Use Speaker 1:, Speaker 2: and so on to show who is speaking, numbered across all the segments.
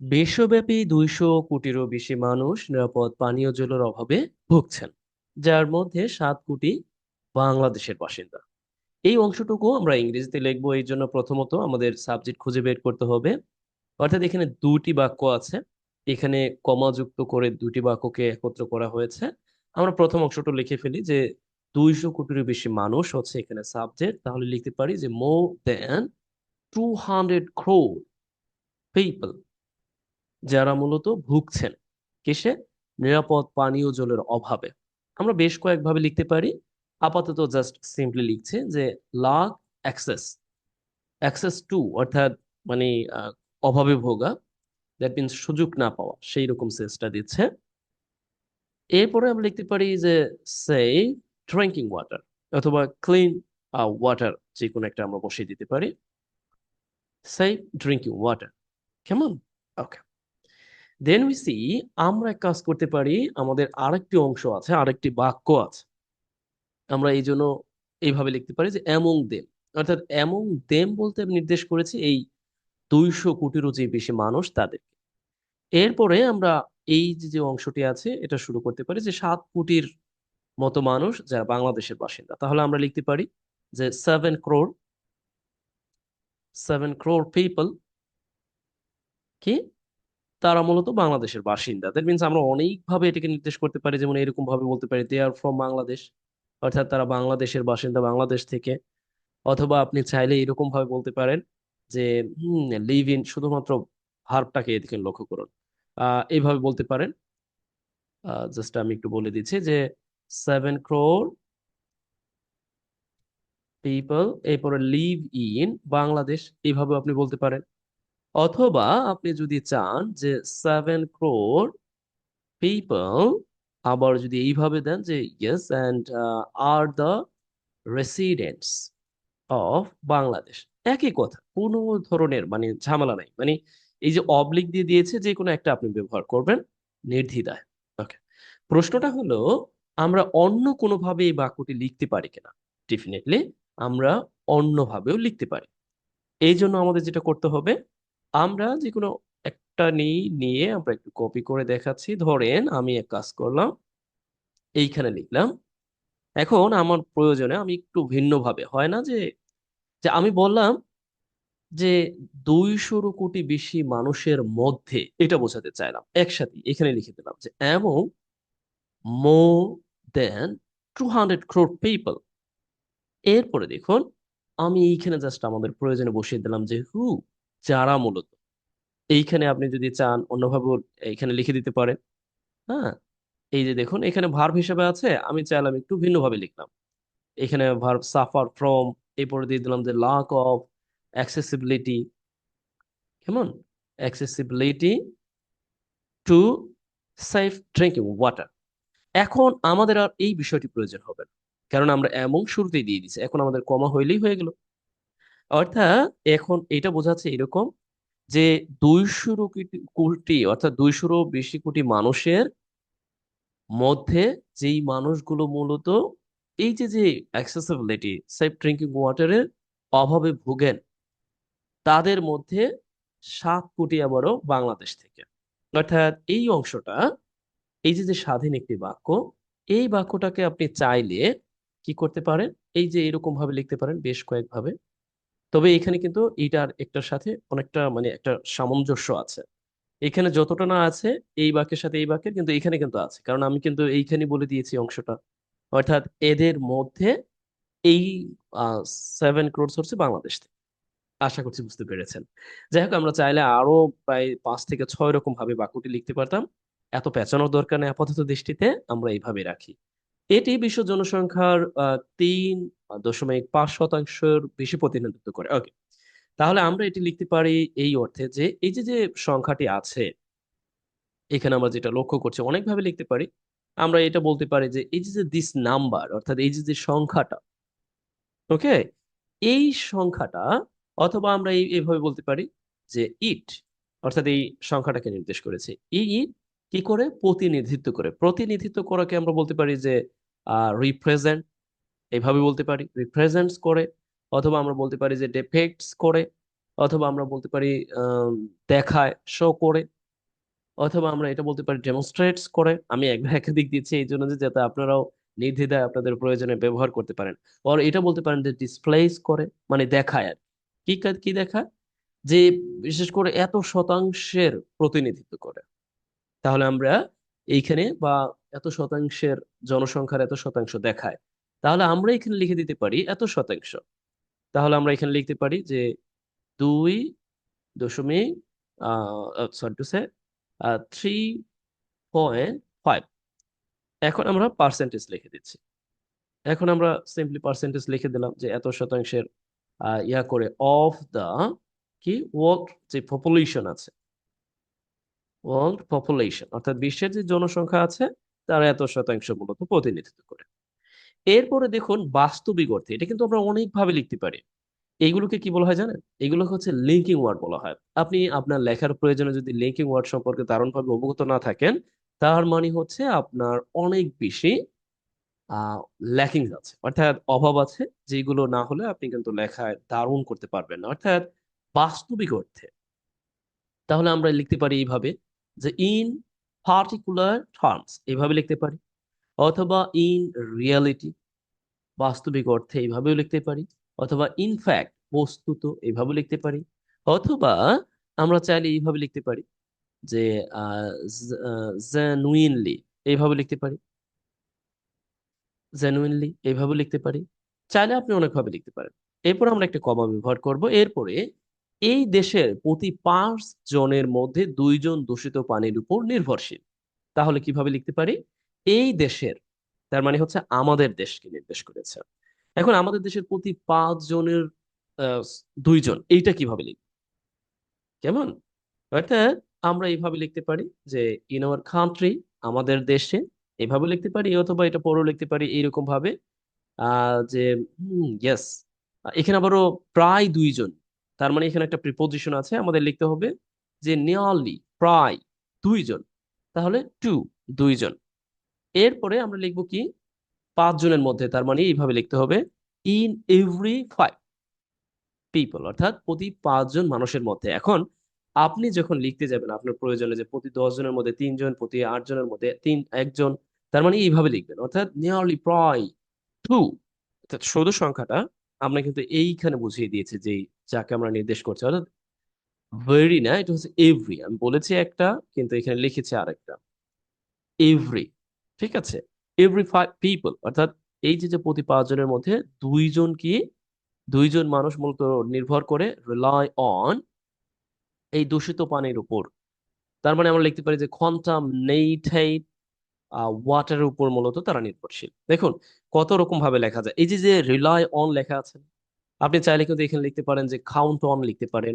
Speaker 1: বিশ্বব্যাপী দুইশো কোটিরও বেশি মানুষ নিরাপদ পানীয় জলের অভাবে ভুগছেন, যার মধ্যে সাত কোটি বাংলাদেশের বাসিন্দা। এই অংশটুকু আমরা ইংরেজিতে লিখব, এই জন্য প্রথমত আমাদের সাবজেক্ট খুঁজে বের করতে হবে। অর্থাৎ এখানে দুটি বাক্য আছে, এখানে কমাযুক্ত করে দুটি বাক্যকে একত্র করা হয়েছে। আমরা প্রথম অংশটা লিখে ফেলি যে, দুইশো কোটিরও বেশি মানুষ হচ্ছে এখানে সাবজেক্ট, তাহলে লিখতে পারি যে more than two hundred crore people যারা মূলত ভুগছেন। কিসে নিরাপদ পানীয় জলের অভাবে। আমরা বেশ কয়েকভাবে লিখতে পারি। আপাতত জাস্ট সিম্পলি লিখছে যে লাক অ্যাক্সেস অ্যাক্সেস টু অর্থাৎ মানে অভাবে ভোগা দ্যাট মিনস সুযোগ না পাওয়া, সেই রকম সেন্সটা দিচ্ছে। এরপরে আমরা লিখতে পারি যে সেই ড্রিঙ্কিং ওয়াটার অথবা ক্লিন ওয়াটার যে কোনো একটা আমরা বসিয়ে দিতে পারি। সেই ড্রিঙ্কিং ওয়াটার কেমন? ওকে দেন উই সি আমরা এক কাজ করতে পারি, আমাদের আরেকটি অংশ আছে, আরেকটি বাক্য আছে। আমরা এই জন্য এইভাবে লিখতে পারি যে অ্যামং দেম। অর্থাৎ অ্যামং দেম বলতে আমি নির্দেশ করেছি এই দুইশো কোটিরও যে বেশি মানুষ তাদের। এরপরে আমরা এই যে অংশটি আছে, এটা শুরু করতে পারি যে, সাত কোটির মতো মানুষ যারা বাংলাদেশের বাসিন্দা। তাহলে আমরা লিখতে পারি যে, seven crore seven crore people. কি? তারা মূলত বাংলাদেশের বাসিন্দা। দ্যাট মিনস আমরা অনেকভাবে এটাকে নির্দেশ করতে পারি, যেমন এরকম ভাবে বলতে পারি দে আর ফ্রম বাংলাদেশ অর্থাৎ তারা বাংলাদেশের বাসিন্দা বাংলাদেশ থেকে। অথবা আপনি চাইলে এরকম ভাবে বলতে পারেন যে লিভ ইন শুধুমাত্র ভার্বটাকে এদিকে লক্ষ্য করুন। এইভাবে বলতে পারেন। জাস্ট আমি একটু বলে দিচ্ছি যে সেভেন ক্রোর পিপল এরপরে লিভ ইন বাংলাদেশ এইভাবে আপনি বলতে পারেন। অথবা আপনি যদি চান যে সেভেন ক্রোর পিপল আবার যদি এইভাবে দেন যে yes and are the residents of Bangladesh একই কথা, কোনো ধরনের মানে ঝামেলা নাই। মানে এই যে অবলিক দিয়ে দিয়েছে যে কোনো একটা আপনি ব্যবহার করবেন নির্দ্বিধায়। ওকে প্রশ্নটা হলো, আমরা অন্য কোনোভাবে এই বাক্যটি লিখতে পারি কিনা? ডেফিনেটলি আমরা অন্যভাবেও লিখতে পারি। এই জন্য আমাদের যেটা করতে হবে আমরা যে কোনো একটা নিয়ে নিয়ে আমরা একটু কপি করে দেখাচ্ছি। ধরেন আমি এক কাজ করলাম, এইখানে লিখলাম, এখন আমার প্রয়োজনে আমি একটু ভিন্নভাবে, হয় না যে যে আমি বললাম যে দুইশোরও কোটি বেশি মানুষের মধ্যে এটা বোঝাতে চাইলাম একসাথে এখানে লিখে দিলাম যে এবং more than two hundred crore people এরপরে দেখুন, আমি এইখানে জাস্ট আমাদের প্রয়োজনে বসিয়ে দিলাম যে হু যারা মূলত। এইখানে আপনি যদি চান অন্যভাবে এইখানে লিখে দিতে পারেন। হ্যাঁ? এই যে দেখুন, এখানে ভার্ব হিসেবে আছে, আমি চাইলাম একটু ভিন্নভাবে লিখলাম। এখানে ভার্ব সাফার ফ্রম এরপরে দিয়ে দিলাম যে লাক অফ অ্যাক্সেসিবিলিটি কেমন? Accessibility to safe drinking water এখন আমাদের আর এই বিষয়টি প্রয়োজন হবে না। কারণ আমরা এমন শুরুতেই দিয়ে দিচ্ছি এখন আমাদের কমা হইলেই হয়ে গেল। অর্থাৎ এখন এটা বোঝাচ্ছে এরকম যে দুইশোরও কোটি কোটি, অর্থাৎ দুইশোরও বেশি কোটি মানুষের মধ্যে যেই মানুষগুলো মূলত এই যে যে অ্যাক্সেসিবিলিটি সেফ ড্রিঙ্কিং ওয়াটারের অভাবে ভুগেন, তাদের মধ্যে সাত কোটি আবারও বাংলাদেশ থেকে। অর্থাৎ এই অংশটা, এই যে যে স্বাধীন একটি বাক্য, এই বাক্যটাকে আপনি চাইলে কি করতে পারেন? এই যে এরকম ভাবে লিখতে পারেন, বেশ কয়েকভাবে। তবে এখানে কিন্তু এইটার একটার সাথে অনেকটা মানে একটা সামঞ্জস্য আছে। এখানে যতটা না আছে, এই বাক্যের সাথে এই বাক্যের কিন্তু এখানে কিন্তু আছে। কারণ আমি কিন্তু এইখানে বলে দিয়েছি অংশটা। অর্থাৎ এদের মধ্যে এই সেভেন ক্রোডস হচ্ছে বাংলাদেশ আশা করছি বুঝতে পেরেছেন। যাই হোক, আমরা চাইলে আরও প্রায় পাঁচ থেকে ছয় রকম ভাবে বাক্যটি লিখতে পারতাম। এত পেঁচানোর দরকার নেই, আপাতত দৃষ্টিতে আমরা এইভাবে রাখি। এটি বিশ্ব জনসংখ্যার তিন দশমিক পাঁচ শতাংশের বেশি প্রতিনিধিত্ব করে। ওকে তাহলে আমরা এটি লিখতে পারি এই অর্থে যে, এই যে যে সংখ্যাটি আছে, এখানে আমরা যেটা লক্ষ্য করছি, অনেকভাবে লিখতে পারি। আমরা এটা বলতে পারি যে, এই যে দিস নাম্বার অর্থাৎ এই যে যে সংখ্যাটা ওকে এই সংখ্যাটা, অথবা আমরা এই এইভাবে বলতে পারি যে ইট অর্থাৎ এই সংখ্যাটাকে নির্দেশ করেছে। এই ইট কি করে? প্রতিনিধিত্ব করে। প্রতিনিধিত্ব করাকে আমরা বলতে পারি যে রিপ্রেজেন্ট এইভাবে বলতে পারি রিপ্রেজেন্টস করে, অথবা আমরা বলতে পারি যে ডেফেক্টস করে, অথবা আমরা বলতে পারি দেখায় শো করে, অথবা আমরা এটা বলতে পারি ডেমনস্ট্রেটস করে। আমি একবার একাধিক দিচ্ছি এই জন্য যে যাতে আপনারাও নির্দ্বিধায় আপনাদের প্রয়োজনে ব্যবহার করতে পারেন। আর এটা বলতে পারেন যে ডিসপ্লেস করে মানে দেখায় আর কি কি দেখায়? যে বিশেষ করে এত শতাংশের প্রতিনিধিত্ব করে। তাহলে আমরা এইখানে বা এত শতাংশের জনসংখ্যার এত শতাংশ দেখায়, তাহলে আমরা এখানে লিখে দিতে পারি এত শতাংশ। তাহলে আমরা এখানে লিখতে পারি যে দুই দশমিক sorry to say three point five এখন আমরা পার্সেন্টেজ লিখে দিচ্ছি। এখন আমরা সিম্পলি পার্সেন্টেজ লিখে দিলাম যে এত শতাংশের ইয়া করে অফ দা কি? ওয়ার্ল্ড যে পপুলেশন আছে ওয়ার্ল্ড পপুলেশন অর্থাৎ বিশ্বের যে জনসংখ্যা আছে তার এত শতাংশ মূলত প্রতিনিধিত্ব করে। এরপরে দেখুন বাস্তবিক অর্থে, এটা কিন্তু আমরা অনেকভাবে লিখতে পারি। এইগুলোকে কি বলা হয় জানেন? এগুলো হচ্ছে লিঙ্কিং ওয়ার্ড বলা হয়। আপনি আপনার লেখার প্রয়োজনে যদি লিঙ্কিং ওয়ার্ড সম্পর্কে দারুণভাবে অবগত না থাকেন, তার মানে হচ্ছে আপনার অনেক বেশি ল্যাকিং আছে। অর্থাৎ অভাব আছে, যেগুলো না হলে আপনি কিন্তু লেখায় দারুণ করতে পারবেন না। অর্থাৎ বাস্তবিক অর্থে, তাহলে আমরা লিখতে পারি এইভাবে যে ইন পার্টিকুলার টার্মস এভাবে লিখতে পারি, অথবা ইন রিয়ালিটি বাস্তবিক অর্থে এইভাবেও লিখতে পারি, অথবা ইনফ্যাক্ট বস্তুত এইভাবে লিখতে পারি, অথবা আমরা চাইলে এইভাবে লিখতে পারি যে জেনুইনলি এইভাবে লিখতে পারি জেনুইনলি এইভাবে লিখতে পারি, চাইলে আপনি অনেকভাবে লিখতে পারেন। এরপর আমরা একটা কমা ব্যবহার করব, এরপরে এই দেশের প্রতি পাঁচ জনের মধ্যে দুইজন দূষিত পানির উপর নির্ভরশীল। তাহলে কীভাবে লিখতে পারি? এই দেশের, তার মানে হচ্ছে আমাদের দেশকে নির্দেশ করেছে। এখন আমাদের দেশের প্রতি পাঁচ জনের দুইজন, এইটা কীভাবে লিখব? কেমন? অর্থাৎ আমরা এইভাবে লিখতে পারি যে ইন আওয়ার কান্ট্রি আমাদের দেশে, এভাবে লিখতে পারি, অথবা এটা পরেও লিখতে পারি এইরকম ভাবে যে ইয়েস এখানে আবারও প্রায় দুইজন তার মানে এখানে একটা প্রিপোজিশন আছে, আমাদের লিখতে হবে যে নিয়ারলি প্রায় দুইজন, তাহলে টু দুইজন। এরপরে আমরা লিখব কি? পাঁচ জনের মধ্যে, তার মানে এইভাবে লিখতে হবে ইন এভরি ফাইভ পিপল অর্থাৎ প্রতি পাঁচজন মানুষের মধ্যে। এখন আপনি যখন লিখতে যাবেন, আপনার প্রয়োজনে যে প্রতি দশ জনের মধ্যে তিনজন, প্রতি আট জনের মধ্যে তিন, একজন, তার মানে এইভাবে লিখবেন, অর্থাৎ নিয়ারলি প্রায় টু অর্থাৎ শুধু সংখ্যাটা আমরা কিন্তু এইখানে বুঝিয়ে দিয়েছে যে যাকে আমরা নির্দেশ করছি, অর্থাৎ ভেরি না, এটা হচ্ছে এভরি আমি বলেছি একটা, কিন্তু এখানে লিখেছি আরেকটা। এভরি ঠিক আছে? এভরি ফাইভ পিপল অর্থাৎ এই যে যে প্রতি পাঁচজনের মধ্যে দুইজন কি? দুইজন মানুষ মূলত নির্ভর করে রিলাই অন এই দূষিত পানির উপর। তার মানে আমরা লিখতে পারি যে কন্টামনেটেড ওয়াটারের উপর মূলত তারা নির্ভরশীল। দেখুন, কত রকম ভাবে লেখা যায়। এই যে যে রিলাই অন লেখা আছে আপনি চাইলে কিন্তু এখানে লিখতে পারেন যে কাউন্ট অন লিখতে পারেন।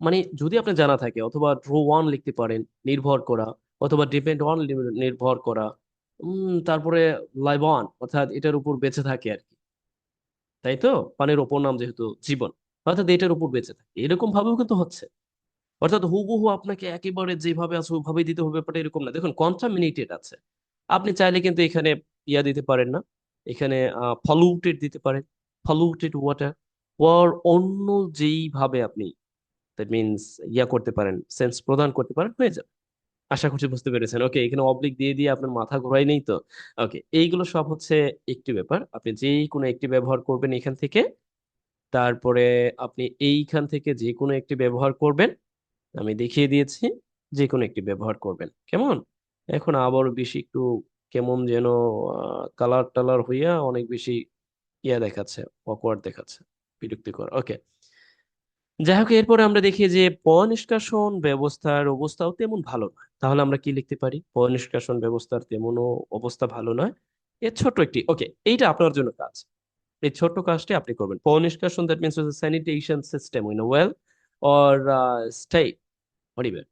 Speaker 1: মানে যদি আপনি জানা থাকে, অথবা ড্রো ওয়ান লিখতে পারেন, নির্ভর করা, অথবা ডিপেন্ড অন নির্ভর করা তারপরে লাইভ অন অর্থাৎ এটার উপর বেঁচে থাকে আর কি। তাই তো? পানির ওপর নাম যেহেতু জীবন, অর্থাৎ এটার উপর বেঁচে থাকে। এরকম ভাবেও কিন্তু হচ্ছে। অর্থাৎ হুবহু আপনাকে একেবারে যেভাবে আছে ওইভাবেই দিতে হবে ব্যাপারটা এরকম না। দেখুন কন্টামিনেটেড আছে। আপনি চাইলে কিন্তু এখানে ইয়া দিতে পারেন না। এখানে পলিউটেড দিতে পারেন। পলিউটেড ওয়াটার ওর অন্য যেইভাবে আপনি দ্যাট মিনস ইয়া করতে পারেন সেন্স প্রদান করতে পারেন, হয়ে যাবে। আশা করছি বুঝতে পেরেছেন। ওকে এখানে অবলিক দিয়ে দিয়ে আপনার মাথা ঘোরাই নেই তো? ওকে এইগুলো সব হচ্ছে একটি ব্যাপার। আপনি যেই কোনো একটি ব্যবহার করবেন এখান থেকে। তারপরে আপনি এইখান থেকে যে কোনো একটি ব্যবহার করবেন। আমি দেখিয়ে দিয়েছি যে কোনো একটি ব্যবহার করবেন। কেমন? এখন আবার বেশি একটু কেমন যেন কালার টালার হইয়া অনেক বেশি ইয়া দেখাচ্ছে অকওয়ার্ড দেখাচ্ছে। বিরক্তিকর। ওকে যাই হোক এরপরে আমরা দেখি যে পয় নিষ্কাশন ব্যবস্থার অবস্থাও তেমন ভালো নয়। তাহলে আমরা কি লিখতে পারি? পয় নিষ্কাশন ব্যবস্থার তেমনও অবস্থা ভালো নয়। এর ছোট্ট একটি ওকে এইটা আপনার জন্য কাজ। এই ছোট্ট কাজটি আপনি করবেন। পয় নিষ্কাশন that means sanitation system in well or state whatever.